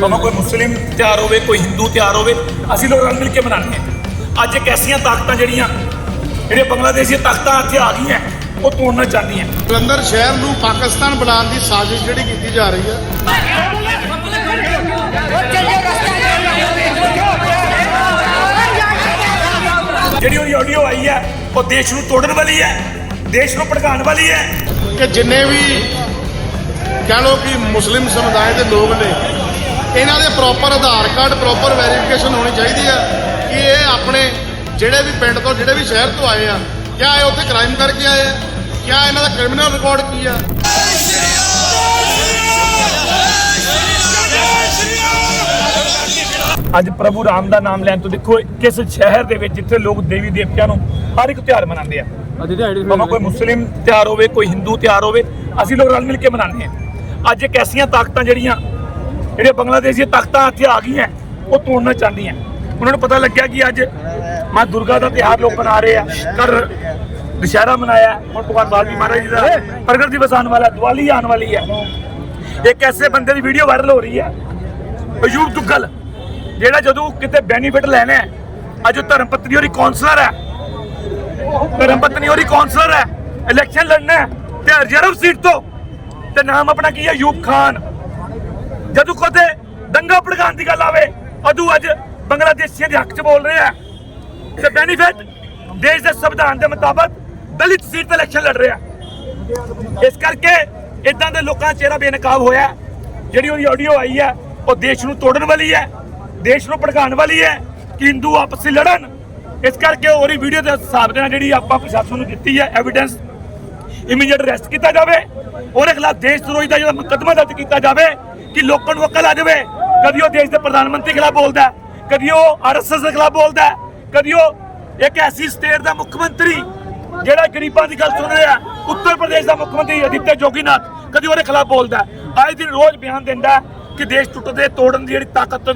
ਭਾਵੇਂ ਕੋਈ ਮੁਸਲਿਮ ਤਿਆਰ ਹੋਵੇ ਕੋਈ ਹਿੰਦੂ ਤਿਆਰ ਹੋਵੇ ਅਸੀਂ ਲੋਕ ਰਲ ਮਿਲ ਕੇ ਮਨਾਉਂਦੇ ਹਾਂ। ਅੱਜ ਇੱਕ ਐਸੀਆਂ ਤਾਕਤਾਂ ਜਿਹੜੀਆਂ ਜਿਹੜੇ ਬੰਗਲਾਦੇਸ਼ ਤਾਕਤਾਂ ਇੱਥੇ ਆ ਗਈਆਂ ਉਹ ਤੋੜਨਾ ਚਾਹੁੰਦੀਆਂ ਜਲੰਧਰ ਸ਼ਹਿਰ ਨੂੰ ਪਾਕਿਸਤਾਨ ਬਣਾਉਣ ਦੀ ਸਾਜ਼ਿਸ਼ ਜਿਹੜੀ ਕੀਤੀ ਜਾ ਰਹੀ ਹੈ। ਜਿਹੜੀ ਉਹਦੀ ਆਡੀਓ ਆਈ ਹੈ ਉਹ ਦੇਸ਼ ਨੂੰ ਤੋੜਨ ਵਾਲੀ ਹੈ ਦੇਸ਼ ਨੂੰ ਭੜਕਾਉਣ ਵਾਲੀ ਹੈ। ਕਿ ਜਿੰਨੇ ਵੀ ਕਹਿ ਲਓ ਕਿ ਮੁਸਲਿਮ ਸਮੁਦਾਇ ਦੇ ਲੋਕ ਨੇ ਇਹਨਾਂ ਦੇ proper Aadhaar card proper verification ਹੋਣੀ ਚਾਹੀਦੀ ਆ ਕਿ ਇਹ ਆਪਣੇ ਜਿਹੜੇ ਵੀ ਪਿੰਡ ਤੋਂ ਜਿਹੜੇ ਵੀ ਸ਼ਹਿਰ ਤੋਂ ਆਏ ਆ ਕਿਆ ਇਹ ਉੱਥੇ ਕ੍ਰਾਈਮ ਕਰਕੇ ਆਏ ਆ? ਕਿਆ ਇਹਨਾਂ ਦਾ ਕ੍ਰਿਮੀਨਲ ਰਿਕਾਰਡ ਕੀ ਆ? ਅੱਜ ਪ੍ਰਭੂ ਰਾਮ ਦਾ ਨਾਮ ਲੈਣ ਤੋਂ ਦੇਖੋ ਕਿਸ ਸ਼ਹਿਰ ਦੇ ਵਿੱਚ ਜਿੱਥੇ ਲੋਕ ਦੇਵੀ ਦੇਵਤਿਆਂ ਨੂੰ ਹਰ ਇੱਕ ਤਿਉਹਾਰ ਮਨਾਉਂਦੇ ਆ। ਭਾਵੇਂ ਕੋਈ ਮੁਸਲਿਮ ਤਿਉਹਾਰ ਹੋਵੇ ਕੋਈ ਹਿੰਦੂ ਤਿਉਹਾਰ ਹੋਵੇ ਅਸੀਂ ਲੋਕ ਰਲ ਮਿਲ ਕੇ ਮਨਾਉਂਦੇ ਹਾਂ। ਅੱਜ ਇੱਕ ਐਸੀਆਂ ਤਾਕਤਾਂ ਜਿਹੜੀਆਂ ਜਿਹੜੇ ਬੰਗਲਾਦੇਸ਼ ਦੀਆਂ ਤਾਕਤਾਂ ਇੱਥੇ ਆ ਗਈਆਂ, ਉਹ ਤੋੜਨਾ ਚਾਹੁੰਦੀਆਂ ਉਹਨਾਂ ਨੂੰ ਪਤਾ ਲੱਗਿਆ ਕਿ ਅੱਜ ਮਾਂ ਦੁਰਗਾ ਦਾ ਤਿਉਹਾਰ ਲੋਕ ਮਨਾ ਰਹੇ ਆ। ਕਰ ਦੁਸ਼ਹਿਰਾ ਮਨਾਇਆ, ਹੁਣ ਭਗਵਾਨ ਵਾਲਮੀਕੀ ਮਹਾਰਾਜ ਜੀ ਦਾ ਪ੍ਰਗਟ ਦਿਵਸ ਆਉਣ ਵਾਲਾ, ਦੀਵਾਲੀ ਆਉਣ ਵਾਲੀ ਹੈ ਇੱਕ ਐਸੇ ਬੰਦੇ ਦੀ ਵੀਡੀਓ ਵਾਇਰਲ ਹੋ ਰਹੀ ਹੈ ਅਯੂਬ ਦੁੱਗਲ, ਜਿਹੜਾ ਜਦੋਂ ਕਿਤੇ ਬੈਨੀਫਿਟ ਲੈਣਾ ਹੈ, ਅੱਜ ਉਹ ਧਰਮ ਪਤਨੀ ਹੋਰੀ ਕਾਉਂਸਲਰ ਹੈ। ਧਰਮ ਪਤਨੀ ਹੋਰੀ ਕਾਉਂਸਲਰ ਹੈ। ਇਲੈਕਸ਼ਨ ਲੜਨਾ ਹੈ, ਤੇ ਰਿਜ਼ਰਵ ਸੀਟ ਤੋਂ, ਤੇ ਨਾਮ ਆਪਣਾ ਕੀ ਹੈ? ਅਯੂਬ ਖਾਨ। ਜਦੋਂ ਕਦੇ ਦੰਗਾ ਭੜਕਾਉਣ ਦੀ ਗੱਲ ਆਵੇ, ਉਦੋਂ ਅੱਜ ਬੰਗਲਾਦੇਸ਼ੀਆਂ ਦੇ ਹੱਕ 'ਚ ਬੋਲ ਰਿਹਾ ਤੇ ਬੈਨੀਫਿਟ ਦੇਸ਼ ਦੇ ਸੰਵਿਧਾਨ ਦੇ ਮੁਤਾਬਕ ਦਲਿਤ ਸੀਟ ਤੇ ਇਲੈਕਸ਼ਨ ਲੜ ਰਿਹਾ। ਇਸ ਕਰਕੇ ਇਦਾਂ ਦੇ ਲੋਕਾਂ ਚਿਹਰਾ ਬੇਨਕਾਬ ਹੋਇਆ ਜਿਹੜੀ ਉਹਦੀ ਆਡੀਓ ਆਈ ਹੈ, ਉਹ ਦੇਸ਼ ਨੂੰ ਤੋੜਨ ਵਾਲੀ ਹੈ, ਦੇਸ਼ ਨੂੰ ਭੜਕਾਉਣ ਵਾਲੀ ਹੈ, ਕਿ ਹਿੰਦੂ ਆਪਸ ਵਿੱਚ ਲੜਨ। ਇਸ ਕਰਕੇ ਉਹਦੀ ਵੀਡੀਓ ਦੇ ਹਿਸਾਬ ਦੇ ਨਾਲ ਜਿਹੜੀ ਆਪਾਂ ਪ੍ਰਸ਼ਾਸਨ ਨੂੰ ਦਿੱਤੀ ਹੈ ਐਵੀਡੈਂਸ ਇਮੀਡੀਏਟ ਅਰੈਸਟ ਕੀਤਾ ਜਾਵੇ। ਉਹਦੇ ਖਿਲਾਫ ਦੇਸ਼ ਵਿਰੋਧੀ ਦਾ ਜਿਹੜਾ ਮੁਕੱਦਮਾ ਦਰਜ ਕੀਤਾ ਜਾਵੇ ਕਿ ਲੋਕਾਂ ਨੂੰ ਅਕਲ ਆ ਜਾਵੇ। ਕਦੀ ਉਹ ਦੇਸ਼ ਦੇ ਪ੍ਰਧਾਨ ਮੰਤਰੀ ਖਿਲਾਫ ਬੋਲਦਾ ਕਦੀ ਉਹ ਆਰਐਸਐਸ ਦੇ ਖਿਲਾਫ ਬੋਲਦਾ ਕਦੀ ਉਹ ਇੱਕ ਐਸੀ ਸਟੇਟ ਦਾ ਮੁੱਖ ਮੰਤਰੀ ਜਿਹੜਾ ਗਰੀਬਾਂ ਦੀ ਗੱਲ ਸੁਣ ਰਿਹਾ ਉੱਤਰ ਪ੍ਰਦੇਸ਼ ਦਾ ਮੁੱਖ ਮੰਤਰੀ ਅਦਿੱਤਿਆ ਜੋਗੀਨਾਥ, ਕਦੀ ਉਹਦੇ ਖਿਲਾਫ ਬੋਲਦਾ ਅੱਜ ਦਿਨ ਰੋਜ਼ ਬਿਆਨ ਦਿੰਦਾ ਕਿ ਦੇਸ਼ ਟੁੱਟਦੇ, ਤੋੜਨ ਦੀ ਜਿਹੜੀ ਤਾਕਤ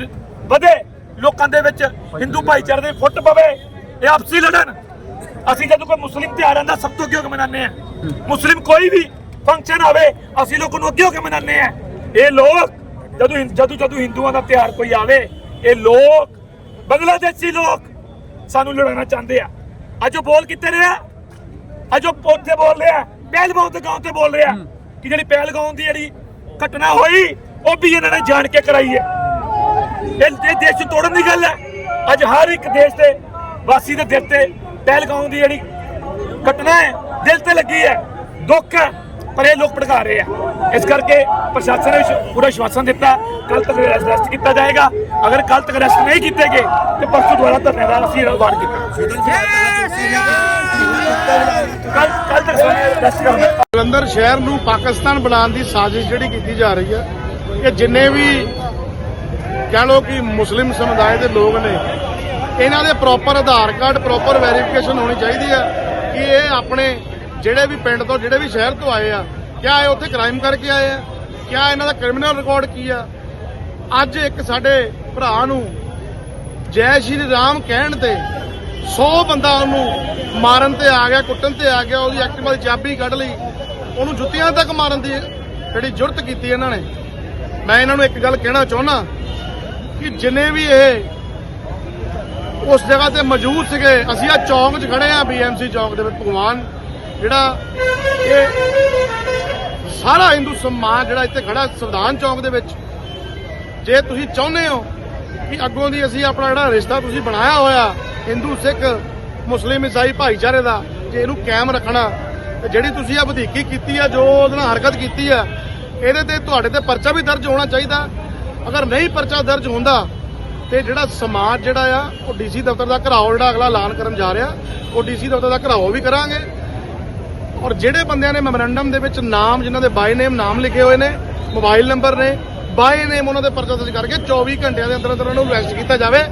ਵਧੇ, ਲੋਕਾਂ ਦੇ ਵਿੱਚ ਹਿੰਦੂ ਭਾਈਚਾਰੇ ਦੇ ਫੁੱਟ ਪਵੇ, ਇਹ ਆਪਸੀ ਲੜਨ। ਅਸੀਂ ਜਦੋਂ ਕੋਈ ਮੁਸਲਿਮ ਤਿਉਹਾਰਾਂ ਦਾ ਸਭ ਤੋਂ ਅੱਗੇ ਹੋ ਕੇ ਮਨਾਉਂਦੇ ਆ ਮੁਸਲਿਮ ਕੋਈ ਵੀ ਫੰਕਸ਼ਨ ਆਵੇ, ਅਸੀਂ ਲੋਕਾਂ ਨੂੰ ਅੱਗੇ ਹੋ ਕੇ ਮਨਾਉਂਦੇ ਆ ਇਹ ਲੋਕ ਜਦੋਂ ਜਦੋਂ ਜਦੋਂ ਹਿੰਦੂਆਂ ਦਾ ਤਿਉਹਾਰ ਕੋਈ ਆਵੇ ਇਹ ਲੋਕ ਬੰਗਲਾਦੇਸ਼ੀ ਲੋਕ ਸਾਨੂੰ ਲੜਾਉਣਾ ਚਾਹੁੰਦੇ ਆ। ਅੱਜ ਉਹ ਬੋਲ ਕਿੱਥੇ ਰਿਹਾ? ਅੱਜ ਉਹ ਉੱਥੇ ਬੋਲ ਰਿਹਾ ਪਹਿਲਗਾਉਂ ਦੇ ਗਾਉਂ ਤੇ ਬੋਲ ਰਿਹਾ ਕਿ ਜਿਹੜੀ ਪਹਿਲਗਾਉਂ ਦੀ ਜਿਹੜੀ ਘਟਨਾ ਹੋਈ ਉਹ ਵੀ ਇਹਨਾਂ ਨੇ ਜਾਣ ਕੇ ਕਰਾਈ ਹੈ। ਇਹ ਇਹ ਦੇਸ਼ ਨੂੰ ਤੋੜਨ ਦੀ ਗੱਲ ਹੈ। ਅੱਜ ਹਰ ਇੱਕ ਦੇਸ਼ ਦੇ ਵਾਸੀ ਦੇ ਦਿਲ ਤੇ ਪਹਿਲਗਾਉਂ ਦੀ ਜਿਹੜੀ ਘਟਨਾ ਹੈ ਦਿਲ ਤੇ ਲੱਗੀ ਹੈ ਦੁੱਖ ਹੈ ਪਰ ਇਹ ਲੋਕ ਭੜਕਾ ਰਹੇ ਆ। ਇਸ ਕਰਕੇ ਪ੍ਰਸ਼ਾਸਨ ਨੇ ਪੂਰਾ ਸ਼ਵਾਸਨ ਦਿੱਤਾ ਕੱਲ ਤੱਕ ਅਰੈਸਟ ਕੀਤਾ ਜਾਏਗਾ। ਅਗਰ ਕੱਲ ਤੱਕ ਅਰੈਸਟ ਨਹੀਂ ਕੀਤੇ ਗਏ ਤੇ ਪਰਸੋਂ ਦੁਆਰਾ ਧਰਨੇ ਦਾ ਅਸੀਂ ਐਲਾਨ ਕੀਤਾ। ਕੱਲ ਕੱਲ ਤੱਕ। ਅਰੈਸਟ ਕਰਾਂਗੇ ਜਲੰਧਰ ਸ਼ਹਿਰ ਨੂੰ ਪਾਕਿਸਤਾਨ ਬਣਾਉਣ ਦੀ ਸਾਜ਼ਿਸ਼ ਜਿਹੜੀ ਕੀਤੀ ਜਾ ਰਹੀ ਹੈ ਕਿ ਜਿੰਨੇ ਵੀ ਕਹਿ ਲਓ ਕਿ ਮੁਸਲਿਮ ਸਮੁਦਾਇ ਦੇ ਲੋਕ ਨੇ ਇਹਨਾਂ ਦੇ proper Aadhaar card proper verification ਹੋਣੀ ਚਾਹੀਦੀ ਆ ਕਿ ਇਹ ਆਪਣੇ ਜਿਹੜੇ ਵੀ ਪਿੰਡ ਤੋਂ ਜਿਹੜੇ ਵੀ ਸ਼ਹਿਰ ਤੋਂ ਆਏ ਆ ਕਿਆ ਇਹ ਉੱਥੇ ਕ੍ਰਾਈਮ ਕਰਕੇ ਆਏ ਆ? ਕਿਆ ਇਹਨਾਂ ਦਾ ਕ੍ਰਿਮੀਨਲ ਰਿਕਾਰਡ ਕੀ ਆ? ਅੱਜ ਇੱਕ ਸਾਡੇ ਭਰਾ ਨੂੰ ਜੈ ਸ਼੍ਰੀ ਰਾਮ ਕਹਿਣ ਤੇ 100 ਬੰਦਾ ਉਹਨੂੰ ਮਾਰਨ ਤੇ ਆ ਗਿਆ, ਕੁੱਟਣ ਤੇ ਆ ਗਿਆ, ਉਹਦੀ ਐਕਟਿਵਾ ਦੀ ਚਾਬੀ ਕੱਢ ਲਈ। ਉਹਨੂੰ ਜੁੱਤੀਆਂ ਤੱਕ ਮਾਰਨ ਦੀ ਜਿਹੜੀ ਜੁਰਤ ਕੀਤੀ ਇਹਨਾਂ ਨੇ। ਮੈਂ ਇਹਨਾਂ ਨੂੰ ਇੱਕ ਗੱਲ ਕਹਿਣਾ ਚਾਹੁੰਦਾ ਕਿ ਜਿੰਨੇ ਵੀ ਇਹ ਉਸ ਜਗ੍ਹਾ ਤੇ ਮੌਜੂਦ ਸੀਗੇ, ਅਸੀਂ ਆ ਚੌਂਕ 'ਚ ਖੜੇ ਆ, ਬੀਐਮਸੀ ਚੌਂਕ ਦੇ ਵਿੱਚ ਭਗਵਾਨ। ਜਿਹੜਾ ਇਹ ਸਾਰਾ ਹਿੰਦੂ ਸਮਾਜ ਜਿਹੜਾ ਇੱਥੇ ਖੜਾ ਸੰਵਿਧਾਨ ਚੌਂਕ ਦੇ ਵਿੱਚ, ਜੇ ਤੁਸੀਂ ਚਾਹੁੰਦੇ ਹੋ ਕਿ ਅੱਗੋਂ ਦੀ ਅਸੀਂ ਆਪਣਾ ਜਿਹੜਾ ਰਿਸ਼ਤਾ ਤੁਸੀਂ ਬਣਾਇਆ ਹੋਇਆ, ਹਿੰਦੂ, ਸਿੱਖ, ਮੁਸਲਿਮ, ਈਸਾਈ ਭਾਈਚਾਰੇ ਦਾ, ਜੇ ਇਹਨੂੰ ਕਾਇਮ ਰੱਖਣਾ, ਤੇ ਜਿਹੜੀ ਤੁਸੀਂ ਆ ਵਧੀਕੀ ਕੀਤੀ ਆ, ਜੋ ਉਹਦੇ ਨਾਲ ਹਰਕਤ ਕੀਤੀ ਆ, ਇਹਦੇ ਤੇ ਤੁਹਾਡੇ ਤੇ ਪਰਚਾ ਵੀ ਦਰਜ ਹੋਣਾ ਚਾਹੀਦਾ। ਅਗਰ ਨਹੀਂ ਪਰਚਾ ਦਰਜ ਹੁੰਦਾ, ਤੇ ਜਿਹੜਾ ਸਮਾਜ ਜਿਹੜਾ ਆ, ਉਹ ਡੀਸੀ ਦਫ਼ਤਰ ਦਾ ਘਰਾਓ ਜਿਹੜਾ ਅਗਲਾ ਐਲਾਨ ਕਰਨ ਜਾ ਰਿਹਾ, ਉਹ ਡੀਸੀ ਦਫ਼ਤਰ ਦਾ ਘਰਾਓ ਵੀ ਕਰਾਂਗੇ। ਔਰ ਜਿਹੜੇ ਬੰਦਿਆਂ ਨੇ ਮੈਮੋਰੈਂਡਮ ਦੇ ਵਿੱਚ ਨਾਮ ਜਿਨ੍ਹਾਂ ਦੇ ਬਾਈ ਨੇਮ ਨਾਮ ਲਿਖੇ ਹੋਏ ਨੇ ਮੋਬਾਈਲ ਨੰਬਰ ਨੇ ਬਾਈ ਨੇਮ ਉਹਨਾਂ ਦੇ ਪਰਚਾ ਦਰਜ ਕਰਕੇ 24 ਘੰਟਿਆਂ ਦੇ ਅੰਦਰ ਅੰਦਰ ਉਹਨਾਂ ਨੂੰ ਅਰੈਸਟ ਕੀਤਾ ਜਾਵੇ।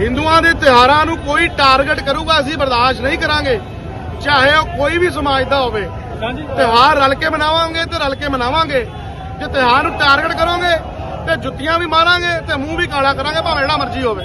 ਹਿੰਦੂਆਂ ਦੇ ਤਿਉਹਾਰਾਂ ਨੂੰ ਕੋਈ ਟਾਰਗੇਟ ਕਰੂਗਾ ਅਸੀਂ ਬਰਦਾਸ਼ਤ ਨਹੀਂ ਕਰਾਂਗੇ। ਚਾਹੇ ਉਹ ਕੋਈ ਵੀ ਸਮਾਜ ਦਾ ਹੋਵੇ। ਤਿਉਹਾਰ ਰਲ ਕੇ ਮਨਾਵਾਂਗੇ ਤੇ ਰਲ ਕੇ ਮਨਾਵਾਂਗੇ। ਜੇ ਤਿਉਹਾਰ ਨੂੰ ਟਾਰਗੇਟ ਕਰੋਗੇ ਤੇ ਜੁੱਤੀਆਂ ਵੀ ਮਾਰਾਂਗੇ ਤੇ ਮੂੰਹ ਵੀ ਕਾਲਾ ਕਰਾਂਗੇ ਭਾਵੇਂ ਜਿਹੜਾ ਮਰਜ਼ੀ ਹੋਵੇ।